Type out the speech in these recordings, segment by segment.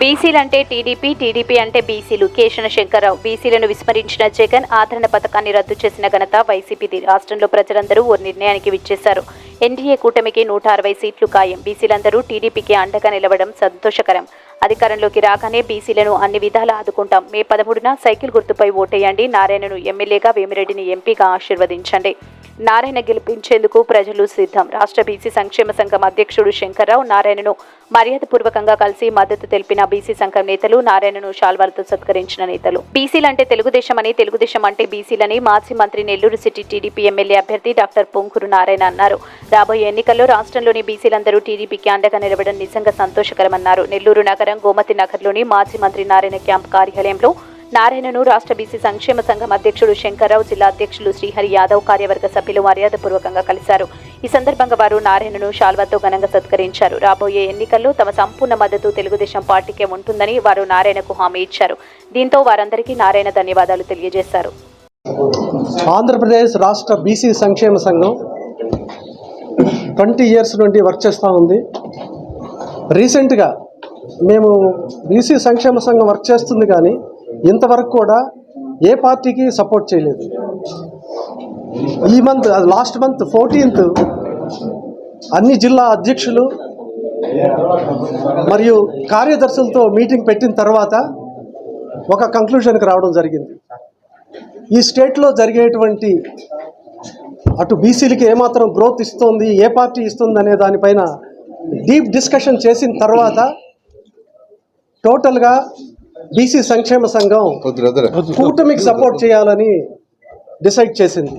బీసీలంటే TDP TDP అంటే బీసీలు. కేశన శంకర్రావు బీసీలను విస్మరించిన జగన్ ఆదరణ పథకాన్ని రద్దు చేసిన ఘనత వైసీపీది రాష్ట్రంలో ప్రజలందరూ ఓ నిర్ణయానికి విచ్చేశారు. ఎన్డీఏ కూటమికి నూట అరవై సీట్లు ఖాయం. బీసీలందరూ టీడీపీకి అండగా నిలవడం సంతోషకరం. అధికారంలోకి రాగానే బీసీలను అన్ని విధాలా ఆదుకుంటాం. మే పదమూడున సైకిల్ గుర్తుపై ఓటేయండి. నారాయణను ఎమ్మెల్యేగా వేమిరెడ్డిని ఎంపీగా ఆశీర్వదించండి. నారాయణ గెలిపించేందుకు ప్రజలు సిద్ధం. రాష్ట్ర బీసీ సంక్షేమ సంఘం అధ్యక్షుడు శంకర్రావు నారాయణను మర్యాదపూర్వకంగా కలిసి మద్దతు తెలిపిన బీసీ సంఘం నేతలు నారాయణను శాల్వాలతో సత్కరించిన నేతలు. బీసీలంటే తెలుగుదేశం అని తెలుగుదేశం అంటే బీసీలని మాజీ మంత్రి నెల్లూరు సిటీ టీడీపీ ఎమ్మెల్యే అభ్యర్థి డాక్టర్ పొంకూరు నారాయణ అన్నారు. రాబోయే ఎన్నికల్లో రాష్ట్రంలోని బీసీలందరూ టీడీపీకి అండగా నిలవడం నిజంగా సంతోషకరమన్నారు. నెల్లూరు నగరం గోమతి నగర్లోని మాజీ మంత్రి నారాయణ క్యాంప్ కార్యాలయంలో నారాయణను రాష్ట్ర బీసీ సంక్షేమ సంఘం అధ్యక్షుడు శంకర్రావు జిల్లా అధ్యక్షులు శ్రీహరి యాదవ్ కార్యవర్గ సభ్యులు మర్యాదపూర్వకంగా కలిశారు. ఈ సందర్భంగా వారు నారాయణను శాల్వాతో ఘనంగా సత్కరించారు. రాబోయే ఎన్నికల్లో తమ సంపూర్ణ మద్దతు తెలుగుదేశం పార్టీకే ఉంటుందని వారు నారాయణకు హామీ ఇచ్చారు. దీంతో వారందరికీ నారాయణ ధన్యవాదాలు తెలియజేశారు. ఆంధ్రప్రదేశ్ రాష్ట్ర బీసీ సంక్షేమ సంఘం ట్వంటీ ఇయర్స్ నుండి వర్క్ చేస్తూ ఉంది. రీసెంట్గా మేము బీసీ సంక్షేమ సంఘం వర్క్ చేస్తుంది కానీ ఇంతవరకు కూడా ఏ పార్టీకి సపోర్ట్ చేయలేదు. ఈ మంత్ లాస్ట్ మంత్ ఫోర్టీన్త్ అన్ని జిల్లా అధ్యక్షులు మరియు కార్యదర్శులతో మీటింగ్ పెట్టిన తర్వాత ఒక కంక్లూషన్కి రావడం జరిగింది. ఈ స్టేట్లో జరిగేటువంటి అటు బీసీలకి ఏమాత్రం గ్రోత్ ఇస్తుంది ఏ పార్టీ ఇస్తుంది అనే దానిపైన డీప్ డిస్కషన్ చేసిన తర్వాత టోటల్గా బీసీ సంక్షేమ సంఘం కూటమికి సపోర్ట్ చేయాలని డిసైడ్ చేసింది.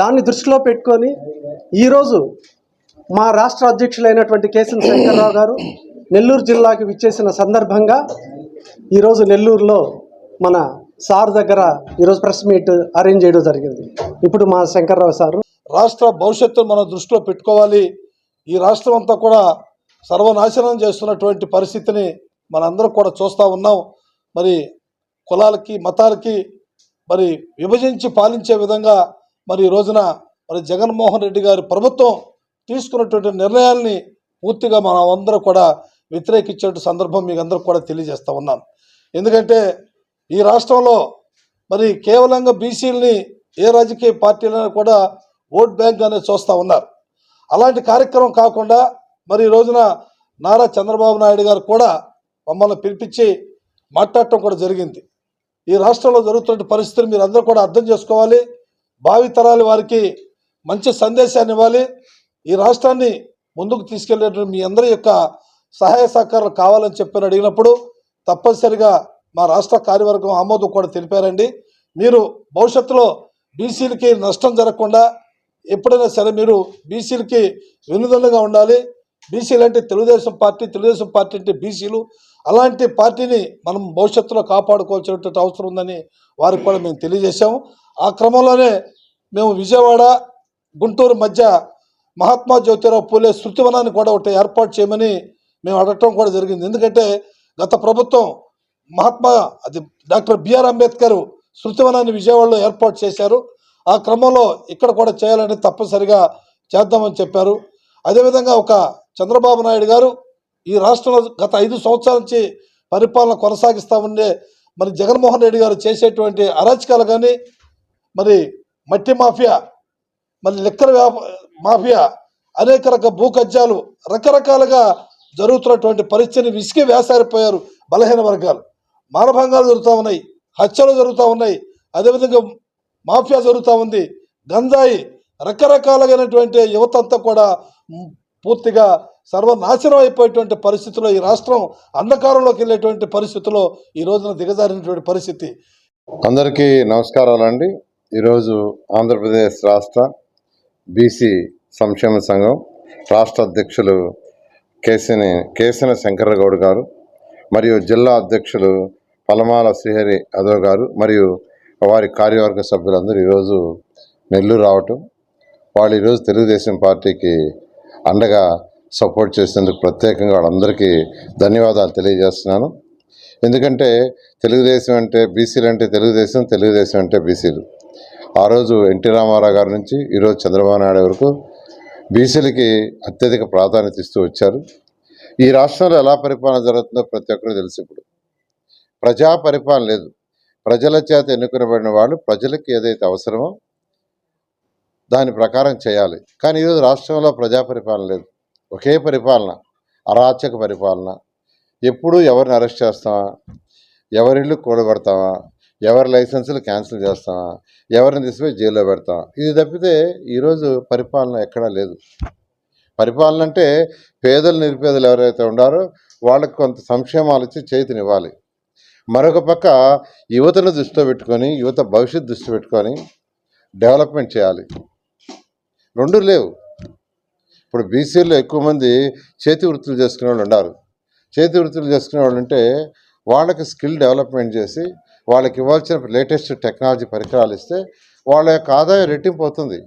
దాన్ని దృష్టిలో పెట్టుకొని ఈరోజు మా రాష్ట్ర అధ్యక్షులైనటువంటి కేసీఎన్ శంకర్రావు గారు నెల్లూరు జిల్లాకి విచ్చేసిన సందర్భంగా ఈరోజు నెల్లూరులో మన సార్ దగ్గర ఈరోజు ప్రెస్ మీట్ అరేంజ్ చేయడం జరిగింది. ఇప్పుడు మా శంకర్రావు సారు. రాష్ట్ర భవిష్యత్తును మనం దృష్టిలో పెట్టుకోవాలి. ఈ రాష్ట్రం అంతా కూడా సర్వనాశనం చేస్తున్నటువంటి పరిస్థితిని మనందరం కూడా చూస్తూ ఉన్నాం. మరి కులాలకి మతాలకి మరి విభజించి పాలించే విధంగా మరి ఈ రోజున మరి జగన్మోహన్ రెడ్డి గారి ప్రభుత్వం తీసుకున్నటువంటి నిర్ణయాల్ని పూర్తిగా మనం అందరూ కూడా వ్యతిరేకించే సందర్భం మీకు అందరూ కూడా తెలియజేస్తూ ఉన్నాను. ఎందుకంటే ఈ రాష్ట్రంలో మరి కేవలంగా బీసీలని ఏ రాజకీయ పార్టీలను కూడా ఓట్ బ్యాంక్ అనేది చూస్తూ ఉన్నారు. అలాంటి కార్యక్రమం కాకుండా మరి ఈ రోజున నారా చంద్రబాబు నాయుడు గారు కూడా మమ్మల్ని పిలిపించి మాట్లాడటం కూడా జరిగింది. ఈ రాష్ట్రంలో జరుగుతున్న పరిస్థితులు మీరు అందరూ కూడా అర్థం చేసుకోవాలి. భావి తరాల వారికి మంచి సందేశాన్ని ఇవ్వాలి. ఈ రాష్ట్రాన్ని ముందుకు తీసుకెళ్ళేటువంటి మీ అందరి యొక్క సహాయ సహకారాలు కావాలని చెప్పని అడిగినప్పుడు తప్పనిసరిగా మా రాష్ట్ర కార్యవర్గం ఆమోదం కూడా తెలిపారండి. మీరు భవిష్యత్తులో బీసీలకి నష్టం జరగకుండా ఎప్పుడైనా సరే మీరు బీసీలకి వెన్నుదన్నుగా ఉండాలి. బీసీలు అంటే తెలుగుదేశం పార్టీ తెలుగుదేశం పార్టీ అంటే బీసీలు. అలాంటి పార్టీని మనం భవిష్యత్తులో కాపాడుకోవాల్సినటువంటి అవసరం ఉందని వారికి కూడా మేము తెలియజేశాము. ఆ క్రమంలోనే మేము విజయవాడ గుంటూరు మధ్య మహాత్మా జ్యోతిరావు పూలే శృతివనాన్ని కూడా ఒకటి ఏర్పాటు చేయమని మేము అడగటం కూడా జరిగింది. ఎందుకంటే గత ప్రభుత్వం మహాత్మా అది డాక్టర్ బిఆర్ అంబేద్కర్ శృతివనాన్ని విజయవాడలో ఏర్పాటు చేశారు. ఆ క్రమంలో ఇక్కడ కూడా చేయాలని తప్పనిసరిగా చేద్దామని చెప్పారు. అదేవిధంగా ఒక చంద్రబాబు నాయుడు గారు ఈ రాష్ట్రంలో గత ఐదు సంవత్సరాల నుంచి పరిపాలన కొనసాగిస్తూ ఉండే మరి జగన్మోహన్ రెడ్డి గారు చేసేటువంటి అరాచకాలు కానీ మరి మట్టి మాఫియా మరి లెక్కల వ్యాప మాఫియా అనేక రక భూకజ్యాలు రకరకాలుగా జరుగుతున్నటువంటి పరిస్థితిని విసిగి వేసారిపోయారు బలహీన వర్గాలు. మానభంగాలు జరుగుతూ ఉన్నాయి హత్యలు జరుగుతూ ఉన్నాయి అదేవిధంగా మాఫియా జరుగుతూ ఉంది గంజాయి రకరకాలైనటువంటి యువత అంతా కూడా పూర్తిగా సర్వనాశనం అయిపోయేటువంటి పరిస్థితిలో ఈ రాష్ట్రం అంధకారంలోకి వెళ్ళేటువంటి పరిస్థితిలో ఈ రోజున దిగజారినటువంటి పరిస్థితి. అందరికీ నమస్కారాలండి. ఈరోజు ఆంధ్రప్రదేశ్ రాష్ట్ర బీసీ సంక్షేమ సంఘం రాష్ట్ర అధ్యక్షులు కేసిని కేసిన శంకరగౌడ్ గారు మరియు జిల్లా అధ్యక్షులు పలమాల శ్రీహరి యాదవ్ గారు మరియు వారి కార్యవర్గ సభ్యులందరూ ఈరోజు నెల్లూరు రావటం వాళ్ళు ఈరోజు తెలుగుదేశం పార్టీకి అండగా సపోర్ట్ చేసినందుకు ప్రత్యేకంగా వాళ్ళందరికీ ధన్యవాదాలు తెలియజేస్తున్నాను. ఎందుకంటే తెలుగుదేశం అంటే బీసీలు అంటే తెలుగుదేశం తెలుగుదేశం అంటే బీసీలు. ఆ రోజు ఎన్టీ రామారావు గారి నుంచి ఈరోజు చంద్రబాబు నాయుడు వరకు బీసీలకి అత్యధిక ప్రాధాన్యత ఇస్తూ వచ్చారు. ఈ రాష్ట్రంలో ఎలా పరిపాలన జరుగుతుందో ప్రతి ఒక్కరు తెలుసు ఇప్పుడు. ప్రజా పరిపాలన లేదు. ప్రజల చేత ఎన్నుకునబడిన వాళ్ళు ప్రజలకు ఏదైతే అవసరమో దాని ప్రకారం చేయాలి. కానీ ఈరోజు రాష్ట్రంలో ప్రజా పరిపాలన లేదు. ఒకే పరిపాలన అరాచక పరిపాలన. ఎప్పుడు ఎవరిని అరెస్ట్ చేస్తామా? ఎవరిళ్ళు కూడబెడతామా ఎవరి లైసెన్సులు క్యాన్సిల్ చేస్తామా? ఎవరిని తీసుకుపోయి జైల్లో పెడతాం ఇది తప్పితే ఈరోజు పరిపాలన ఎక్కడా లేదు. పరిపాలన అంటే పేదలు నిరుపేదలు ఎవరైతే ఉండారో వాళ్ళకి కొంత సంక్షేమాలు ఇచ్చి చేతినివ్వాలి. మరొక పక్క యువతను దృష్టిలో పెట్టుకొని యువత భవిష్యత్తు దృష్టి పెట్టుకొని డెవలప్మెంట్ చేయాలి. రెండు లేవు. ఇప్పుడు బీసీలో ఎక్కువ మంది చేతి వృత్తులు చేసుకునే వాళ్ళు ఉన్నారు. చేతి వృత్తులు చేసుకునే వాళ్ళు ఉంటే వాళ్ళకి స్కిల్ డెవలప్మెంట్ చేసి వాళ్ళకి ఇవ్వాల్సిన లేటెస్ట్ టెక్నాలజీ పరికరాలు ఇస్తే వాళ్ళ యొక్క ఆదాయం రెట్టింపు అవుతుంది.